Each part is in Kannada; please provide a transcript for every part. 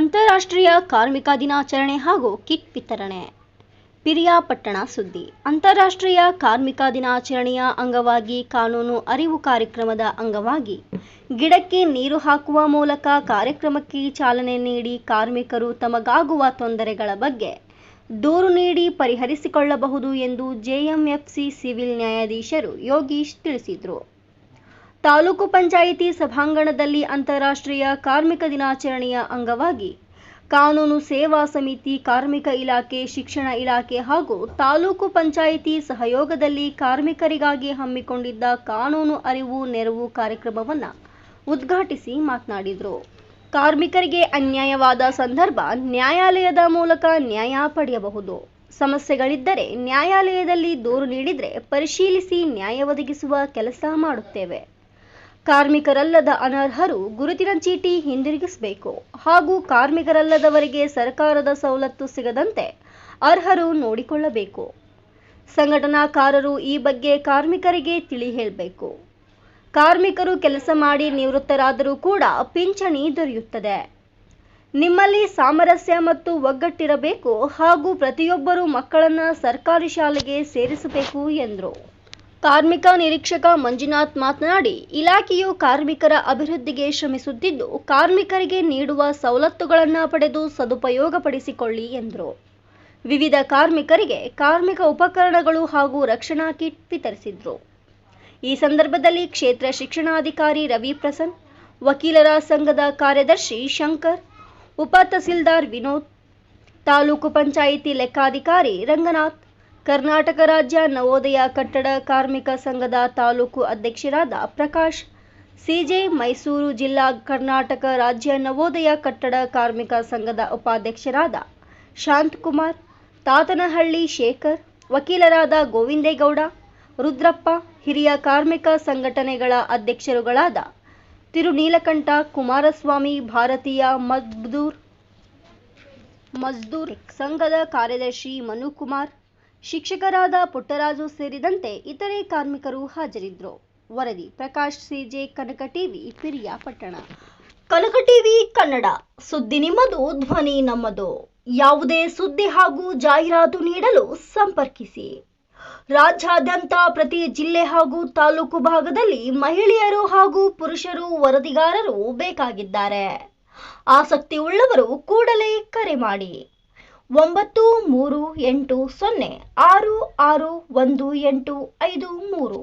ಅಂತಾರಾಷ್ಟ್ರೀಯ ಕಾರ್ಮಿಕ ದಿನಾಚರಣೆ ಹಾಗೂ ಕಿಟ್ ವಿತರಣೆ. ಪಿರಿಯಾಪಟ್ಟಣ ಸುದ್ದಿ. ಅಂತಾರಾಷ್ಟ್ರೀಯ ಕಾರ್ಮಿಕ ದಿನಾಚರಣೆಯ ಅಂಗವಾಗಿ ಕಾನೂನು ಅರಿವು ಕಾರ್ಯಕ್ರಮದ ಅಂಗವಾಗಿ ಗಿಡಕ್ಕೆ ನೀರು ಹಾಕುವ ಮೂಲಕ ಕಾರ್ಯಕ್ರಮಕ್ಕೆ ಚಾಲನೆ ನೀಡಿ ಕಾರ್ಮಿಕರು ತಮಗಾಗುವ ತೊಂದರೆಗಳ ಬಗ್ಗೆ ದೂರು ನೀಡಿ ಪರಿಹರಿಸಿಕೊಳ್ಳಬಹುದು ಎಂದು ಜೆಎಂಎಫ್ಸಿ ಸಿವಿಲ್ ನ್ಯಾಯಾಧೀಶರು ಯೋಗೀಶ್ ತಿಳಿಸಿದರು. ತಾಲೂಕು ಪಂಚಾಯಿತಿ ಸಭಾಂಗಣದಲ್ಲಿ ಅಂತಾರಾಷ್ಟ್ರೀಯ ಕಾರ್ಮಿಕ ದಿನಾಚರಣೆಯ ಅಂಗವಾಗಿ ಕಾನೂನು ಸೇವಾ ಸಮಿತಿ, ಕಾರ್ಮಿಕ ಇಲಾಖೆ, ಶಿಕ್ಷಣ ಇಲಾಖೆ ಹಾಗೂ ತಾಲೂಕು ಪಂಚಾಯಿತಿ ಸಹಯೋಗದಲ್ಲಿ ಕಾರ್ಮಿಕರಿಗಾಗಿ ಹಮ್ಮಿಕೊಂಡಿದ್ದ ಕಾನೂನು ಅರಿವು ನೆರವು ಕಾರ್ಯಕ್ರಮವನ್ನು ಉದ್ಘಾಟಿಸಿ ಮಾತನಾಡಿದರು. ಕಾರ್ಮಿಕರಿಗೆ ಅನ್ಯಾಯವಾದ ಸಂದರ್ಭ ನ್ಯಾಯಾಲಯದ ಮೂಲಕ ನ್ಯಾಯ ಪಡೆಯಬಹುದು. ಸಮಸ್ಯೆಗಳಿದ್ದರೆ ನ್ಯಾಯಾಲಯದಲ್ಲಿ ದೂರು ನೀಡಿದರೆ ಪರಿಶೀಲಿಸಿ ನ್ಯಾಯ ಒದಗಿಸುವ ಕೆಲಸ ಮಾಡುತ್ತೇವೆ. ಕಾರ್ಮಿಕರಲ್ಲದ ಅನರ್ಹರು ಗುರುತಿನ ಚೀಟಿ ಹಿಂದಿರುಗಿಸಬೇಕು ಹಾಗೂ ಕಾರ್ಮಿಕರಲ್ಲದವರಿಗೆ ಸರ್ಕಾರದ ಸವಲತ್ತು ಸಿಗದಂತೆ ಅರ್ಹರು ನೋಡಿಕೊಳ್ಳಬೇಕು. ಸಂಘಟನಾಕಾರರು ಈ ಬಗ್ಗೆ ಕಾರ್ಮಿಕರಿಗೆ ತಿಳಿ ಹೇಳಬೇಕು. ಕಾರ್ಮಿಕರು ಕೆಲಸ ಮಾಡಿ ನಿವೃತ್ತರಾದರೂ ಕೂಡ ಪಿಂಚಣಿ ದೊರೆಯುತ್ತದೆ. ನಿಮ್ಮಲ್ಲಿ ಸಾಮರಸ್ಯ ಮತ್ತು ಒಗ್ಗಟ್ಟಿರಬೇಕು ಹಾಗೂ ಪ್ರತಿಯೊಬ್ಬರೂ ಮಕ್ಕಳನ್ನು ಸರ್ಕಾರಿ ಶಾಲೆಗೆ ಸೇರಿಸಬೇಕು ಎಂದರು. ಕಾರ್ಮಿಕ ನಿರೀಕ್ಷಕ ಮಂಜುನಾಥ್ ಮಾತನಾಡಿ, ಇಲಾಖೆಯು ಕಾರ್ಮಿಕರ ಅಭಿವೃದ್ಧಿಗೆ ಶ್ರಮಿಸುತ್ತಿದ್ದು, ಕಾರ್ಮಿಕರಿಗೆ ನೀಡುವ ಸವಲತ್ತುಗಳನ್ನು ಪಡೆದು ಸದುಪಯೋಗಪಡಿಸಿಕೊಳ್ಳಿ ಎಂದರು. ವಿವಿಧ ಕಾರ್ಮಿಕರಿಗೆ ಕಾರ್ಮಿಕ ಉಪಕರಣಗಳು ಹಾಗೂ ರಕ್ಷಣಾ ಕಿಟ್ ವಿತರಿಸಿದರು. ಈ ಸಂದರ್ಭದಲ್ಲಿ ಕ್ಷೇತ್ರ ಶಿಕ್ಷಣಾಧಿಕಾರಿ ರವಿ ಪ್ರಸನ್ ವಕೀಲರ ಸಂಘದ ಕಾರ್ಯದರ್ಶಿ ಶಂಕರ್, ಉಪ ತಹಸೀಲ್ದಾರ್ ವಿನೋದ್, ತಾಲೂಕು ಪಂಚಾಯಿತಿ ಲೆಕ್ಕಾಧಿಕಾರಿ ರಂಗನಾಥ್ ಕರ್ನಾಟಕ ರಾಜ್ಯ ನವೋದಯ ಕಟ್ಟಡ ಕಾರ್ಮಿಕ ಸಂಘದ ತಾಲೂಕು ಅಧ್ಯಕ್ಷರಾದ ಪ್ರಕಾಶ್, ಸಿಜೆ ಮೈಸೂರು ಜಿಲ್ಲಾ ಕರ್ನಾಟಕ ರಾಜ್ಯ ನವೋದಯ ಕಟ್ಟಡ ಕಾರ್ಮಿಕ ಸಂಘದ ಉಪಾಧ್ಯಕ್ಷರಾದ ಶಾಂತಕುಮಾರ್, ತಾತನಹಳ್ಳಿ ಶೇಖರ್, ವಕೀಲರಾದ ಗೋವಿಂದೇಗೌಡ, ರುದ್ರಪ್ಪ, ಹಿರಿಯ ಕಾರ್ಮಿಕ ಸಂಘಟನೆಗಳ ಅಧ್ಯಕ್ಷರುಗಳಾದ ತಿರುನೀಲಕಂಠ, ಕುಮಾರಸ್ವಾಮಿ, ಭಾರತೀಯ ಮಜ್ದೂರ್ ಮಜ್ದೂರ್ ಸಂಘದ ಕಾರ್ಯದರ್ಶಿ ಮನುಕುಮಾರ್ ಶಿಕ್ಷಕರಾದ ಪುಟ್ಟರಾಜು ಸೇರಿದಂತೆ ಇತರೆ ಕಾರ್ಮಿಕರು ಹಾಜರಿದ್ದರು. ವರದಿ Prakash, CJ, Kanaka TV Piriyapatna Kanaka TV Kannada. ಸುದ್ದಿ ನಿಮ್ಮದು, ಧ್ವನಿ ನಮ್ಮದು. ಯಾವುದೇ ಸುದ್ದಿ ಹಾಗೂ ಜಾಹೀರಾತು ನೀಡಲು ಸಂಪರ್ಕಿಸಿ. ರಾಜ್ಯಾದ್ಯಂತ ಪ್ರತಿ ಜಿಲ್ಲೆ ಹಾಗೂ ತಾಲೂಕು ಭಾಗದಲ್ಲಿ ಮಹಿಳೆಯರು ಹಾಗೂ ಪುರುಷರು ವರದಿಗಾರರು ಬೇಕಾಗಿದ್ದಾರೆ. ಆಸಕ್ತಿ ಉಳ್ಳವರು ಕೂಡಲೇ ಕರೆ ಮಾಡಿ. ಒಂಬತ್ತು ಮೂರು ಎಂಟು ಸೊನ್ನೆ ಆರು ಆರು ಒಂದು ಎಂಟು ಐದು ಮೂರು.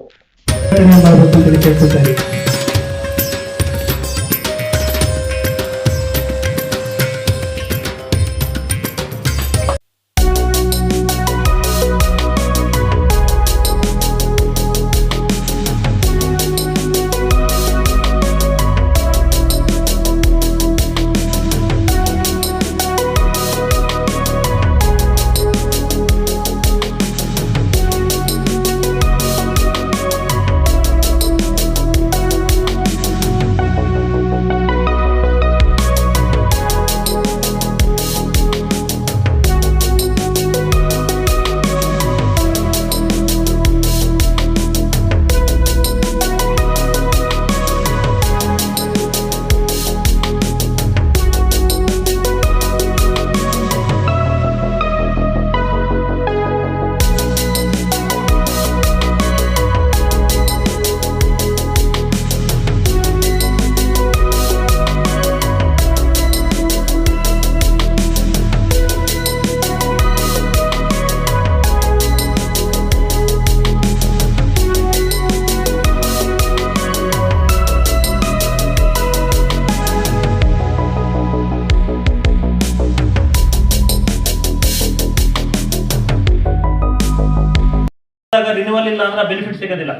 ರಿನ್ಯೂವಲ್ ಇಲ್ಲ ಅಂದ್ರೆ ಬೆನಿಫಿಟ್ ಸಿಗೋದಿಲ್ಲ.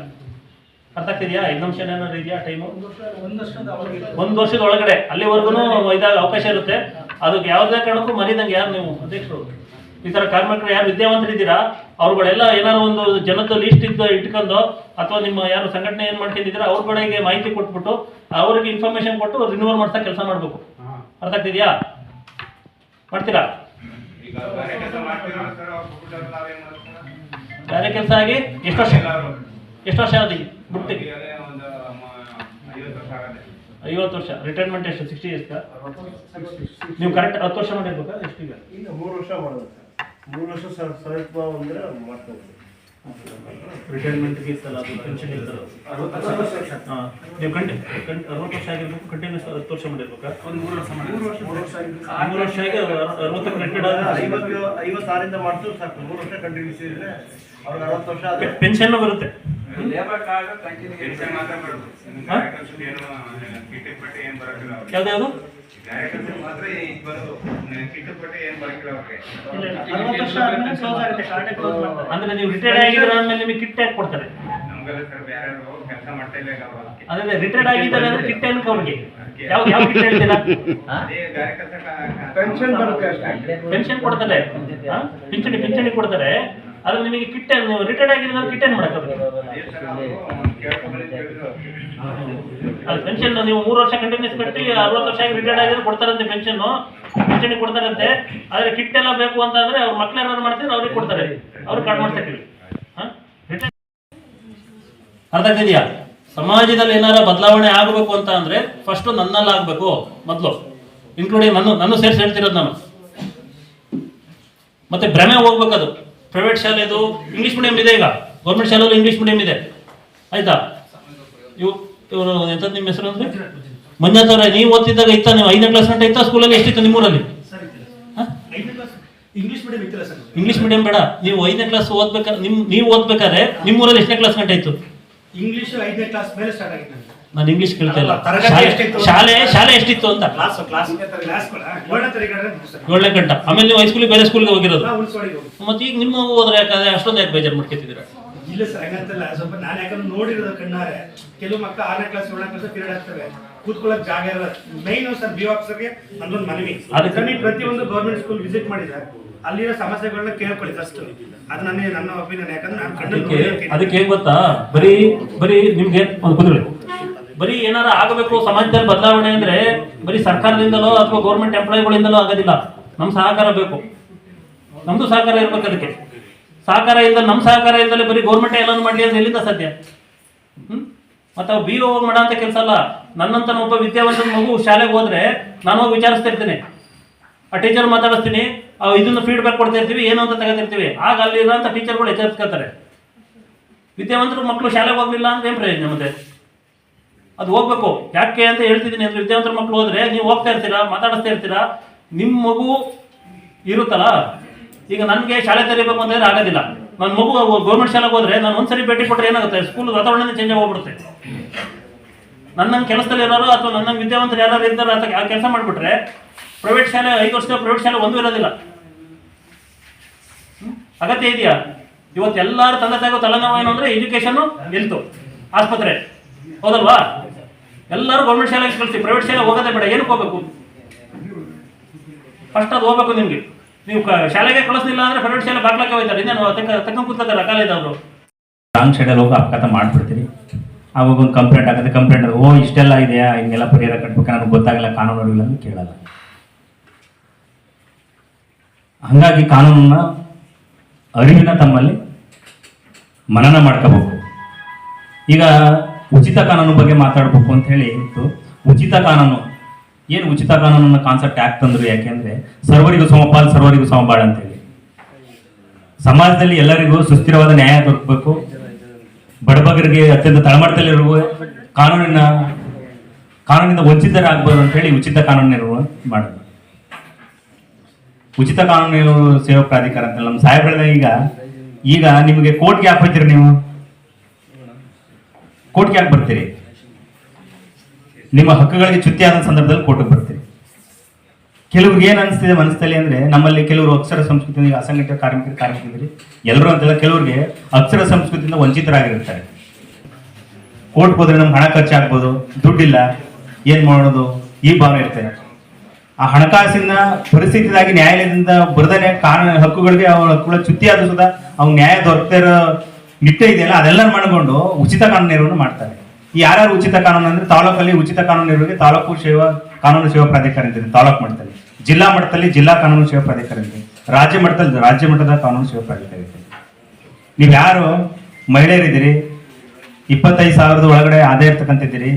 ಅರ್ಥ ಆಗ್ತಿದೆಯಾ? ಎಕ್ಸಾಮ್ಷನ್ ಏನಾದ್ರು ಇದೆಯಾ ಟೈಮು ಒಂದು ವರ್ಷದ ಒಳಗಡೆ ಅಲ್ಲಿವರೆಗೂ ಇದಾಗ ಅವಕಾಶ ಇರುತ್ತೆ. ಅದಕ್ಕೆ ಯಾವುದೇ ಕಾರಣಕ್ಕೂ ಮರಿದಂಗೆ ಯಾರು ನೀವು ಅಧ್ಯಕ್ಷರು? ಈ ಥರ ಕಾರ್ಮಿಕರು ಯಾರು ವಿದ್ಯಾವಂತರಿದ್ದೀರಾ ಅವ್ರುಗಳೆಲ್ಲ ಏನಾದ್ರು ಒಂದು ಜನದ ಲೀಸ್ಟ್ ಇದ್ದು ಇಟ್ಕೊಂಡು ಅಥವಾ ನಿಮ್ಮ ಯಾರು ಸಂಘಟನೆ ಏನು ಮಾಡ್ಕೊಂಡಿದ್ದೀರಾ ಅವ್ರುಗಳಿಗೆ ಮಾಹಿತಿ ಕೊಟ್ಬಿಟ್ಟು ಅವ್ರಿಗೆ ಇನ್ಫಾರ್ಮೇಶನ್ ಕೊಟ್ಟು ರಿನ್ಯೂವಲ್ ಮಾಡ್ತಾ ಕೆಲಸ ಮಾಡಬೇಕು. ಅರ್ಥ ಆಗ್ತಿದೆಯಾ? ಮಾಡ್ತೀರಾ? ಈಗ ಕೆಲಸ ಆಗಿ ಎಷ್ಟು ವರ್ಷ ಎಷ್ಟು ವರ್ಷ ಆದಿ? ಬಿಟ್ಟು ಐವತ್ತು ವರ್ಷ. ಆಗತ್ತೆ ಐವತ್ತು ವರ್ಷ ರಿಟೈರ್ಮೆಂಟ್ ಎಷ್ಟು ಸಿಕ್ಸ್ಟಿ ಇಯರ್ಸ್ ನೀವು ಕರೆಕ್ಟ್ ಹತ್ತು ವರ್ಷ ಮಾಡಿರ್ಬೇಕಾ? ಎಷ್ಟು ಈಗ? ಈಗ ಮೂರು ವರ್ಷ ಮಾಡೋದು ಸರ್ ಮೂರು ವರ್ಷ ಸರ್ ಸ್ವಲ್ಪ ಅಂದರೆ ಮಾಡ್ತಾರೆ ರಿಟೈರ್ಮೆಂಟ್ಗೆ ಇರ್ತಲ್ಲ ಅದು ಪೆನ್ಷನ್ ಇರ್ತಲ್ಲ ಹಾಂ. ನೀವು ಕಂಟಿ ಕಂಟ್ ಅರವತ್ತು ವರ್ಷ ಆಗಿರ್ಬೇಕು ಕಂಟಿನ್ಯೂಸ್ ಹತ್ತು ವರ್ಷ ಮಾಡಿರ್ಬೇಕಾ? ಒಂದು ಮೂರು ವರ್ಷ ಮೂರು ವರ್ಷ ಮೂರು ವರ್ಷ ಮೂರು ವರ್ಷ ಆಗಿ ಅರವತ್ತಕ್ಕೆ ರಿಟೈರ್ಡ್ ಆದ್ರೆ ಐವತ್ತು ಐವತ್ತಾರಿಂದ ಮಾಡ್ತು ಸಾಕು. ಮೂರು ವರ್ಷ ಕಂಟಿನ್ಯೂಸ್ ಇದ್ರೆ ಪೆನ್ಷನ್ ಬರುತ್ತೆ. ಯಾವ್ದು ಅಂದ್ರೆ ನೀವು ರಿಟೈರ್ಡ್ ಆಗಿದ್ರೆ ಆದ್ಮೇಲೆ ನಿಮಗೆ ಕಿಟ್ ಯಾಕೆ ಕೊಡ್ತಾರೆ. ಅದೇ ರಿಟೈರ್ಡ್ ಆಗಿದ್ದಾರೆ ಅಂದ್ರೆ ಕಿಟ್ ಏನಕ್ಕೆ ಅವ್ರಿಗೆ. ಯಾವ ಯಾವ ಕಿಟ್ ಹೇಳ್ತೀರ? ಪೆನ್ಷನ್ ಕೊಡ್ತಾರೆ. ಪಿಂಚಣಿ ಪಿಂಚಣಿ ಕೊಡ್ತಾರೆ. ಆದ್ರೆ ನಿಮಗೆ ಕಿಟ್ ನೀವು ರಿಟೈರ್ಡ್ ಆಗಿದ್ರೆ ಕಿಟ್ ಏನು ಮಾಡಕ್ಕೆ ಅದೇ ಸರ್ ಅವರು ಕೇಳ್ಕೊಂಬಂದು ಕೇಳಿದ್ರು ಅದು ಪೆನ್ಷನ್ ನೀವು ಮೂರು ವರ್ಷ ಕಂಟಿನ್ಯೂಸ್ ಕಟ್ಟಿ ಅರವತ್ತು ವರ್ಷ ಆಗಿ ರಿಟೈರ್ಡ್ ಆಗಿದ್ರೆ ಕೊಡ್ತಾರಂತೆ ಪೆನ್ಷನ್ ಪೆನ್ಷನ್ ಕೊಡ್ತಾರಂತೆ. ಆದ್ರೆ ಕಿಟ್ ಎಲ್ಲ ಬೇಕು ಅಂತ ಅಂದ್ರೆ ಅವ್ರ ಮಕ್ಳು ಏನಾದ್ರು ಮಾಡ್ತಿದ್ರೆ ಅವ್ರಿಗೆ ಕೊಡ್ತಾರೆ. ಅವ್ರಿಗೆ ಕಟ್ ಮಾಡ್ಸಕ್ಕೆ ರಿಟೈರ್ಡ್ ಅರ್ಥ ಆಗ್ತಿದ್ಯಾ ಸಮಾಜದಲ್ಲಿ ಏನಾರ ಬದಲಾವಣೆ ಆಗಬೇಕು ಅಂತ ಅಂದ್ರೆ ಫಸ್ಟ್ ನನ್ನಲ್ಲಿ ಆಗ್ಬೇಕು ಮೊದಲು. ಇನ್ಕ್ಲೂಡಿಂಗ್ ನನ್ನ ನನ್ನ ಸೇರಿಸಿ ಹೇಳ್ತಿರೋದು ನಾನು. ಮತ್ತೆ ಭ್ರಮೆ ಹೋಗ್ಬೇಕದು. ಪ್ರೈವೇಟ್ ಶಾಲೆದು ಇಂಗ್ಲೀಷ್ ಮೀಡಿಯಂ ಇದೆ ಈಗ. ಗೌರ್ಮೆಂಟ್ ಶಾಲೆಯಲ್ಲಿ ಇಂಗ್ಲೀಷ್ ಮೀಡಿಯಂ ಇದೆ. ಆಯ್ತಾ? ಇವು ಇವರು ಎಂತ ನಿಮ್ಮ ಹೆಸರು ಅಂದ್ರೆ? ಮಂಜಾತ್ ಅವರೇ. ನೀವು ಓದ್ತಿದ್ದಾಗ ಇತ್ತ ನೀವು ಐದನೇ ಕ್ಲಾಸ್ ಗಂಟೆ ಇತ್ತ ಸ್ಕೂಲಲ್ಲಿ ಎಷ್ಟಿತ್ತು ನಿಮ್ಮೂರಲ್ಲಿ? ಇಂಗ್ಲಿಷ್ ಮೀಡಿಯಂ ಬೇಡ. ನೀವು ಐದನೇ ಕ್ಲಾಸ್ ಓದ್ಬೇಕಾದ್ರೆ ನಿಮ್ ನೀವು ಓದ್ಬೇಕಾದ್ರೆ ನಿಮ್ಮೂರಲ್ಲಿ ಎಷ್ಟನೇ ಕ್ಲಾಸ್ ಗಂಟೆ ಇತ್ತು? ಇಂಗ್ಲಿಷ್ ಐದನೇ ಕ್ಲಾಸ್ ಮೇಲೆ ಸ್ಟಾರ್ಟ್ ನನಗೆ ನಾನು ಇಂಗ್ಲಿಷ್ ಕೇಳ್ತಾ ಇಲ್ಲ. ಶಾಲೆ ಎಷ್ಟಿತ್ತು? ಶಾಲೆ ಶಾಲೆ ಎಷ್ಟಿತ್ತು ಅಂತ. ಕ್ಲಾಸ್ ಕ್ಲಾಸ್ ಕ್ಲಾಸ್ ಏಳನೇ ಗಂಟ. ಆಮೇಲೆ ನೀವು ಹೈಸ್ಕೂಲಿಗೆ ಬೇರೆ ಸ್ಕೂಲ್ಗೆ ಹೋಗಿರೋದು. ಮತ್ತೆ ಈಗ ನಿಮ್ಮ ಹೋದ್ರೆ ಯಾಕಂದ್ರೆ ಅಷ್ಟೊಂದು ಯಾಕೆ ಬೇಜಾರು ಮಾಡ್ಕೊತಿದ್ದೀರಾ? ಇಲ್ಲ ಸರ್ ಹಂಗಂತಲ್ಲ ಸ್ವಲ್ಪ ನಾನು ಯಾಕಂದ್ರೆ ನೋಡಿರೋದು ಕಣ್ಣಾರೆ. ಕೆಲವು ಮಕ್ಕಳು ಆರನೇ ಕ್ಲಾಸ್ ಏಳನೇ ಕ್ಲಾಸ್ ಪೀರಿಯಡ್ ಆಗ್ತವೆ. ಕೂತ್ಕೊಳ್ಳೋಕೆ ಜಾಗ ಇರಲ್ಲ. ಮೈನ್ ಸರ್ ಬಿ ಆಫೀಸರ್ಗೆ ನನ್ನೊಂದು ಮನವಿ. ಅದಕ್ಕೆ- ನೀವು ಪ್ರತಿಯೊಂದು ಗೌರ್ಮೆಂಟ್ ಸ್ಕೂಲ್ ವಿಸಿಟ್ ಮಾಡಿದ್ರೆ ಅಲ್ಲಿರೋ ಸಮಸ್ಯೆಗಳನ್ನ ಕೇಳ್ಕೊಳ್ಳಿ ಫಸ್ಟ್ ಅದು ನನ್ನ ನನ್ನ ಒಪಿನಿಯನ್ ಯಾಕಂದ್ರೆ ನಾನು ಅದಕ್ಕೆ ಅದಕ್ಕೆ ಏನ್ ಗೊತ್ತಾ? ಬರೀ ಬರೀ ನಿಮ್ಗೆ ಒಂದು ಕುದುರೆ ಬರೀ ಏನಾರ ಆಗಬೇಕು, ಸಮಾಜದಲ್ಲಿ ಬದಲಾವಣೆ ಅಂದ್ರೆ ಬರೀ ಸರ್ಕಾರದಿಂದಲೋ ಅಥವಾ ಗೌರ್ಮೆಂಟ್ ಎಂಪ್ಲಾಯಿಗಳಿಂದಲೋ ಆಗೋದಿಲ್ಲ. ನಮ್ ಸಹಕಾರ ಬೇಕು. ನಮ್ದು ಸಹಕಾರ ಇರ್ಬೇಕು ಅದಕ್ಕೆ. ಸಹಕಾರ ಇಲ್ದ ನಮ್ಮ ಸಹಕಾರ ಇಲ್ದಲೆ ಬರೀ ಗೌರ್ಮೆಂಟ್ ಎಲ್ಲಾನು ಮಾಡಲಿ ಅಂತ ಎಲ್ಲಿಂದ ಸಾಧ್ಯ? ಹ್ಮ್? ಮತ್ತೆ ಬಿ ಹೋಗಿ ಮಾಡೋ ಅಂತ ಕೆಲಸ ಅಲ್ಲ. ನನ್ನಂತ ಒಬ್ಬ ವಿದ್ಯಾವಂತ ಮಗು ಶಾಲೆಗೆ ಹೋದ್ರೆ ನಾನು ಹೋಗಿ ವಿಚಾರಿಸ್ತಾ ಇರ್ತೀನಿ. ಆ ಟೀಚರ್ ಮಾತಾಡಿಸ್ತೀನಿ ಇದನ್ನ ಫೀಡ್ಬ್ಯಾಕ್ ಕೊಡ್ತಾ ಇರ್ತೀವಿ, ಏನು ಅಂತ ತೆಗೆದಿರ್ತೀವಿ ಆಗ ಅಲ್ಲಿ ಇರೋಂಥ ಟೀಚರ್ಗಳು ಎಚ್ಚರಿಸ್ಕೊತಾರೆ ವಿದ್ಯಾವಂತರು ಮಕ್ಕಳು ಶಾಲೆಗೆ ಹೋಗ್ಲಿಲ್ಲ ಅಂದ್ರೆ ಏನು ಪ್ರಯೋಜನ ಮತ್ತೆ? ಅದು ಹೋಗ್ಬೇಕು. ಯಾಕೆ ಅಂತ ಹೇಳ್ತಿದ್ದೀನಿ, ಅಂದ್ರೆ ವಿದ್ಯಾವಂತರ ಮಕ್ಕಳು ಹೋದ್ರೆ ನೀವು ಹೋಗ್ತಾ ಇರ್ತೀರಾ, ಮಾತಾಡಿಸ್ತಾ ಇರ್ತೀರಾ ನಿಮ್ಮ ಮಗು ಇರುತ್ತಲ್ಲ? ಈಗ ನನಗೆ ಶಾಲೆ ತೆರಿಬೇಕು ಅಂತಂದ್ರೆ ಆಗೋದಿಲ್ಲ. ನನ್ನ ಮಗು ಗೌರ್ಮೆಂಟ್ ಶಾಲೆಗೆ ಹೋದ್ರೆ ನಾನು ಒಂದ್ಸರಿ ಭೇಟಿ ಕೊಟ್ಟರೆ ಏನಾಗುತ್ತೆ? ಸ್ಕೂಲ್ ವಾತಾವರಣ ಚೇಂಜ್ ಆಗೋಗ್ಬಿಡುತ್ತೆ. ನನ್ನ ಕೆಲಸದಲ್ಲಿ ಇರೋರು ಅಥವಾ ನನ್ನ ವಿದ್ಯಾವಂತರು ಯಾರು ಇದ್ದಾರೆ ಅಂತ ಕೆಲಸ ಮಾಡಿಬಿಟ್ರೆ ಪ್ರೈವೇಟ್ ಶಾಲೆ, ಐದು ವರ್ಷದ ಪ್ರೈವೇಟ್ ಶಾಲೆ ಒಂದೂ ಇರೋದಿಲ್ಲ? ಅಗತ್ಯ ಇದೆಯಾ? ಇವತ್ತು ಎಲ್ಲರ ತಂದೆ ತಾಯಿಗೂ ತಲೆನೋವು ಏನು ಅಂದ್ರೆ ಎಜುಕೇಶನ್ ನಿಲ್ತು. ಆಸ್ಪತ್ರೆ. ಹೌದಲ್ವಾ? ಎಲ್ಲರೂ ಗೌರ್ಮೆಂಟ್ ಶಾಲೆಗೆ ಕಳಿಸಿ ಪ್ರೈವೇಟ್ ಶಾಲೆ ಹೋಗೋದೇ ಬೇಡ, ಏನಕ್ಕೆ ಹೋಗ್ಬೇಕು? ಫಸ್ಟ್ ಅದು ಹೋಗ್ಬೇಕು ನಿಮಗೆ. ನೀವು ಶಾಲೆಗೆ ಕಳಿಸ್ಲಿಲ್ಲ ಅಂದ್ರೆ ಪ್ರೈವೇಟ್ ಶಾಲೆ ಬಾಗ್ಲಕ್ಕೆ ಹೋಯ್ತಾರೆ. ಇನ್ನೇನು ತಕ್ಕ ತಕ್ಕ ಕೂತಾರೆ ಕಾಲೇಜವರು ರಾಂಗ್ ಸೈಡಲ್ಲಿ ಹೋಗಿ ಅಪಘಾತ ಮಾಡ್ಬಿಡ್ತೀರಿ ಆವಾಗ ಒಂದು ಕಂಪ್ಲೇಂಟ್ ಆಗುತ್ತೆ. ಕಂಪ್ಲೇಂಟ್ ಓ, ಇಷ್ಟೆಲ್ಲ ಇದೆಯಾ? ಹಿಂಗೆಲ್ಲ ಪರಿಹಾರ ಕಟ್ಬೇಕು. ನನಗೆ ಗೊತ್ತಾಗಲ್ಲ, ಕಾನೂನು ಅರಿವಿಲ್ಲ ಅಂತ ಕೇಳಲ್ಲ. ಹಾಗಾಗಿ ಕಾನೂನನ್ನ ಅರಿವಿನ ತಮ್ಮಲ್ಲಿ ಮನನ ಮಾಡ್ಕೋಬೇಕು. ಈಗ ಉಚಿತ ಕಾನೂನು ಬಗ್ಗೆ ಮಾತಾಡಬೇಕು ಅಂತ ಹೇಳಿ ಇತ್ತು ಉಚಿತ ಕಾನೂನು. ಏನು ಉಚಿತ ಕಾನೂನನ್ನ ಕಾನ್ಸೆಪ್ಟ್ ಯಾಕೆ ತಂದ್ರು ಯಾಕೆಂದ್ರೆ ಸರ್ವರಿಗೂ ಸಮಪಾಲ್, ಸರ್ವರಿಗೂ ಸಮಬಾಳ ಅಂತೇಳಿ ಸಮಾಜದಲ್ಲಿ ಎಲ್ಲರಿಗೂ ಸುಸ್ಥಿರವಾದ ನ್ಯಾಯ ದೊರಕಬೇಕು. ಬಡಬಗರಿಗೆ ಅತ್ಯಂತ ತಳಮಟ್ಟದಲ್ಲಿರುವ ಕಾನೂನಿನ, ಕಾನೂನಿಂದ ವಂಚಿತರಾಗಬಾರ್ದು ಅಂತ ಹೇಳಿ ಉಚಿತ ಕಾನೂನು ನಿರ್ವಹಣೆ ಮಾಡೋದು ಉಚಿತ ಕಾನೂನು ಸೇವಾ ಪ್ರಾಧಿಕಾರ ಅಂತ ನಮ್ಮ ಸಾಹೇಬ್ರದ ಈಗ ಈಗ ನಿಮಗೆ ಕೋರ್ಟ್ಗೆ ಹಾಕೋತೀರಿ ನೀವು? ಕೋರ್ಟ್ಗೆ ಯಾಕೆ ಬರ್ತೀರಿ? ನಿಮ್ಮ ಹಕ್ಕುಗಳಿಗೆ ಚ್ಯುತಿ ಆದ ಸಂದರ್ಭದಲ್ಲಿ ಕೋರ್ಟ್ಗೆ ಬರ್ತೀರಿ. ಕೆಲವ್ರಿಗೆ ಏನು ಅನಿಸ್ತಿದೆ ಮನಸ್ಸಲ್ಲಿ ಅಂದ್ರೆ, ನಮ್ಮಲ್ಲಿ ಕೆಲವರು ಅಕ್ಷರ ಸಂಸ್ಕೃತಿಯಿಂದ ಅಸಂಘಟಿತ ಕಾರ್ಮಿಕರು ಕಾರ್ಮಿಕರಿ ಎಲ್ಲರೂ ಅಂತಲ್ಲ, ಕೆಲವರಿಗೆ ಅಕ್ಷರ ಸಂಸ್ಕೃತಿಯಿಂದ ವಂಚಿತರಾಗಿರ್ತಾರೆ ಕೋರ್ಟ್ ಹೋದ್ರೆ ನಮ್ಗೆ ಹಣ ಖರ್ಚಾಗ್ಬೋದು, ದುಡ್ಡಿಲ್ಲ, ಏನು ಮಾಡೋದು? ಈ ಭಾವನೆ ಇರ್ತಾರೆ ಆ ಹಣಕಾಸಿನ ಪರಿಸ್ಥಿತಿಯಾಗಿ ನ್ಯಾಯಾಲಯದಿಂದ ಬರದೇ ಕಾನೂನು ಹಕ್ಕುಗಳಿಗೆ ಅವರ ಹಕ್ಕುಗಳ ಚ್ಯುತಿ ಆದ್ರೂ ಸುದ, ಅವ್ನ ನ್ಯಾಯ ದೊರಕದೇ ಇರೋ ನಿಟ್ಟ ಇದೆಯಲ್ಲ ಅದೆಲ್ಲ ಮಾಡಿಕೊಂಡು ಉಚಿತ ಕಾನೂನು ನೆರವನ್ನು ಮಾಡ್ತಾರೆ. ಯಾರ್ಯಾರು ಉಚಿತ ಕಾನೂನು ಅಂದ್ರೆ ತಾಲೂಕಲ್ಲಿ ಉಚಿತ ಕಾನೂನು ನೆರವಿಗೆ ತಾಲೂಕು ಸೇವಾ, ಕಾನೂನು ಸೇವಾ ಪ್ರಾಧಿಕಾರ ಅಂತಿದೆ ತಾಲೂಕು ಮಟ್ಟದಲ್ಲಿ. ಜಿಲ್ಲಾ ಮಟ್ಟದಲ್ಲಿ ಜಿಲ್ಲಾ ಕಾನೂನು ಸೇವಾ ಪ್ರಾಧಿಕಾರ ಇದೆ. ರಾಜ್ಯ ಮಟ್ಟದಲ್ಲಿ ರಾಜ್ಯ ಮಟ್ಟದ ಕಾನೂನು ಸೇವಾ ಪ್ರಾಧಿಕಾರ ಇದೆ. ನೀವು ಯಾರು? ಮಹಿಳೆಯರಿದ್ದೀರಿ? ಇಪ್ಪತ್ತೈದು ಸಾವಿರದ ಒಳಗಡೆ ಆದಾಯ ಇರ್ತಕ್ಕಂತಿದ್ದೀರಿ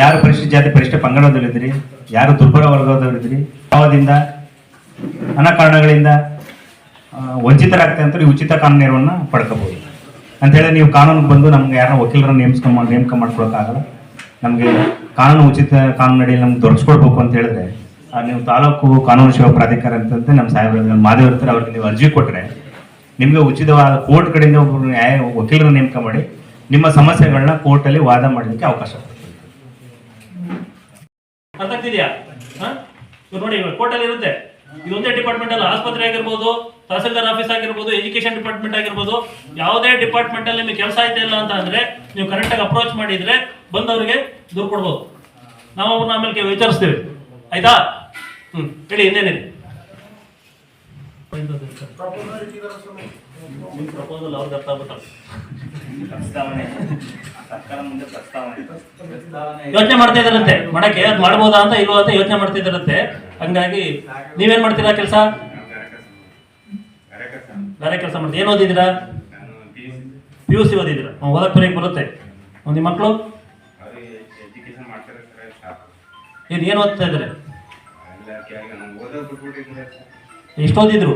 ಯಾರು ಪರಿಶಿಷ್ಟ ಜಾತಿ, ಪರಿಶಿಷ್ಟ ಪಂಗಡದಲ್ಲಿದ್ದೀರಿ? ಯಾರು ದುರ್ಬಲ ವರ್ಗದವರಿದ್ದೀರಿ? ಭಾವದಿಂದ ಅನಕಾರಣಗಳಿಂದ ವಂಚಿತರಾಗ್ತದೆ ಅಂತ ಉಚಿತ ಕಾನೂನು ನೆರವನ್ನು ಪಡ್ಕೋಬಹುದು. ಅಂತೇಳಿ ನೀವು ಕಾನೂನಿಗೆ ಬಂದು ನಮ್ಗೆ ಯಾರನ್ನ ವಕೀಲರ ನೇಮಿಸ್ಕೊಂಡು ನೇಮಕ ಮಾಡ್ಕೊಳಕ್ಕಾಗಲ್ಲ. ನಮಗೆ ಕಾನೂನು ಉಚಿತ ಕಾನೂನು ಅಡಿಯಲ್ಲಿ ನಮ್ಗೆ ದೊರಕಿಸ್ಕೊಡ್ಬೇಕು ಅಂತ ಹೇಳಿದ್ರೆ ನೀವು ತಾಲೂಕು ಕಾನೂನು ಸೇವಾ ಪ್ರಾಧಿಕಾರ ಅಂತಂತೆ ನಮ್ಮ ನಮ್ಮ ಮಾದೇವ್ ಇರ್ತಾರೆ ಅವ್ರಿಗೆ ನೀವು ಅರ್ಜಿ ಕೊಟ್ಟರೆ ನಿಮಗೆ ಉಚಿತವಾದ ಕೋರ್ಟ್ ಕಡೆಯಿಂದ ಒಬ್ಬರು ನ್ಯಾಯ ವಕೀಲರ ನೇಮಕ ಮಾಡಿ ನಿಮ್ಮ ಸಮಸ್ಯೆಗಳನ್ನ ಕೋರ್ಟಲ್ಲಿ ವಾದ ಮಾಡಲಿಕ್ಕೆ ಅವಕಾಶ ಅರ್ಥ ನೋಡಿ ಕೋರ್ಟಲ್ಲಿ ಇರುತ್ತೆ. ಇದೊಂದೇ ಡಿಪಾರ್ಟ್ಮೆಂಟ್ ಅಲ್ಲಿ ಆಸ್ಪತ್ರೆ ಆಗಿರ್ಬೋದು ತಹಸೀಲ್ದಾರ್ ಆಫೀಸ್ ಆಗಿರ್ಬೋದು ಎಜುಕೇಶನ್ ಡಿಪಾರ್ಟ್ಮೆಂಟ್ ಆಗಿರ್ಬೋದು ಯಾವುದೇ ಡಿಪಾರ್ಟ್ಮೆಂಟ್ ಅಲ್ಲಿ ನಿಮಗೆ ಕೆಲಸ ಆಯ್ತಾ ಇಲ್ಲ ಅಂತ ಅಂದ್ರೆ ನೀವು ಕರೆಕ್ಟಾಗಿ ಅಪ್ರೋಚ್ ಮಾಡಿದ್ರೆ ಬಂದವರಿಗೆ ದೂರು ಕೊಡ್ಬೋದು. ನಾವು ಅವ್ರನ್ನ ಆಮೇಲೆ ವಿಚಾರಿಸ್ತೇವೆ. ಆಯ್ತಾ? ಹ್ಮ್ ಹೇಳಿ ಇನ್ನೇನಿದೆ ಪ್ರಪೋಸಲ್ ಅವ್ರಿಗೆ ಅರ್ಥ ಯೋಚನೆ ಮಾಡ್ತಾ ಇದಾರಂತೆ. ಮಾಡಕ್ಕೆ? ಅದ್ ಮಾಡ್ಬೋದಾ ಅಂತ ಇಲ್ವಾ ಅಂತ ಯೋಚನೆ ಮಾಡ್ತಾ ಇದಾರಂತೆ. ಹಂಗಾಗಿ ನೀವೇನ್ ಮಾಡ್ತೀರಾ ಕೆಲಸ? ಬೇರೆ ಕೆಲಸ ಮಾಡ್ತೀರಾ? ಏನ್ ಓದಿದ್ದೀರಾ? ಪಿ ಯು ಸಿ ಓದಿದ್ದೀರಾ? ಓದಕ್ ಬರೀಕ್ ಬರುತ್ತೆ. ನಿಮ್ಮ ಮಕ್ಕಳು ಏನು, ಏನ್ ಓದ್ತಾ ಬಿಟ್ಬಿಟ್ಟಿದ್ರೆ ಎಷ್ಟು ಓದಿದ್ರು?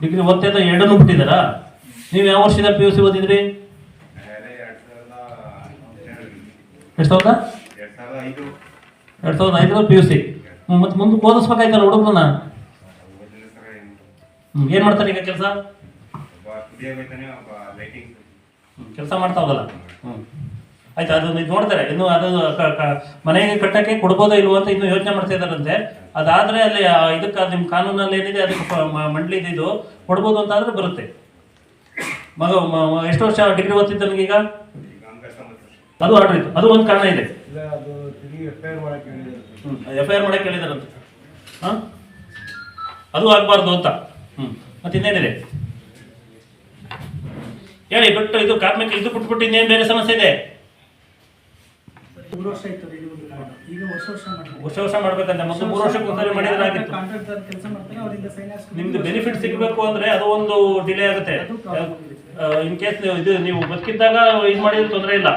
ಡಿಗ್ರಿ ಓದ್ತಾ ಇದ್ದ ಎರಡನ್ನೂ ಬಿಟ್ಟಿದ್ದಾರಾ? ನೀವು ಯಾವ ವರ್ಷದ ಪಿ ಯು ಸಿ ಓದಿದ್ರಿ? ಅದೇ ಎರಡು ಸಾವಿರದ ಐದರ ಪಿ ಯು ಸಿ ಮತ್ತೆ ಮುಂದೆ ಓದಿಸ್ಬೇಕಾಯ್ತಲ್ಲ ಹುಡುಗನ ಏನು ಮಾಡ್ತಾರೆ ಈಗ ಕೆಲಸ? ಕೆಲಸ ಮಾಡ್ತಾವಲ್ಲ ಹ್ಞೂ ಆಯ್ತು ಅದು ಇದು ನೋಡ್ತಾರೆ. ಇನ್ನು ಅದು ಮನೆಗೆ ಕಟ್ಟಕ್ಕೆ ಕೊಡ್ಬೋದೋ ಇಲ್ವೋ ಅಂತ ಇನ್ನು ಯೋಚನೆ ಮಾಡ್ತಾ ಇದಾರಂತೆ ಅದಾದ್ರೆ ಅಲ್ಲಿ ಇದಕ್ಕೆ ನಿಮ್ಮ ಕಾನೂನಲ್ಲಿ ಏನಿದೆ ಅದಕ್ಕೆ ಪ- ಮ- ಮಂಡ್ಲಿ ಇದು ಕೊಡ್ಬೋದು ಅಂತ ಆದ್ರೆ ಬರುತ್ತೆ. ಮಗ ಎಷ್ಟು ವರ್ಷ ಡಿಗ್ರಿ ಓದ್ತಿದ್ದ ನನಗೀಗ ಈಗ ಅದು ಆರ್ಡರ್ ಇತ್ತು ಅದು ಒಂದು ಕಾರಣ ಇದೆ. ಎಫ್ ಐ ಆರ್ ಮಾಡಕ್ಕೆ ಕೇಳಿದಾರಂತ ಹೇಳಿದಾರಂತೆ. ಹಾ? ಅದು ಆಗ್ಬಾರ್ದು ಅಂತ. ಹ್ಮ್ ಮತ್ತೆ ಇನ್ನೇನಿದೆ? ಹೇಳಿ ಬಟ್ ಇದು ಕಾರ್ಮಿಕ ಇದು ಬಿಟ್ಬಿಟ್ಟು ಇನ್ನೇನ್ ಬೇರೆ ಸಮಸ್ಯೆ ಇದೆ? ಹೊಸ ವರ್ಷ ವರ್ಷ ಮಾಡ್ಬೇಕಂತೆ ಮತ್ತೆ ಮೂರು ವರ್ಷಕ್ಕೆ ಒಂದ್ಸರಿ ಮಾಡಿದ್ರೆ ಆಗಿತ್ತು. ನಿಮ್ದು ಬೆನಿಫಿಟ್ ಸಿಗಬೇಕು ಅಂದ್ರೆ ಅದು ಒಂದು ಡಿಲೇ ಆಗುತ್ತೆ. ಇನ್ ಕೇಸ್ ಇದು ನೀವು ಬದುಕಿದ್ದಾಗ ಇದು ಮಾಡಿದ್ರೆ ತೊಂದರೆ ಇಲ್ಲ.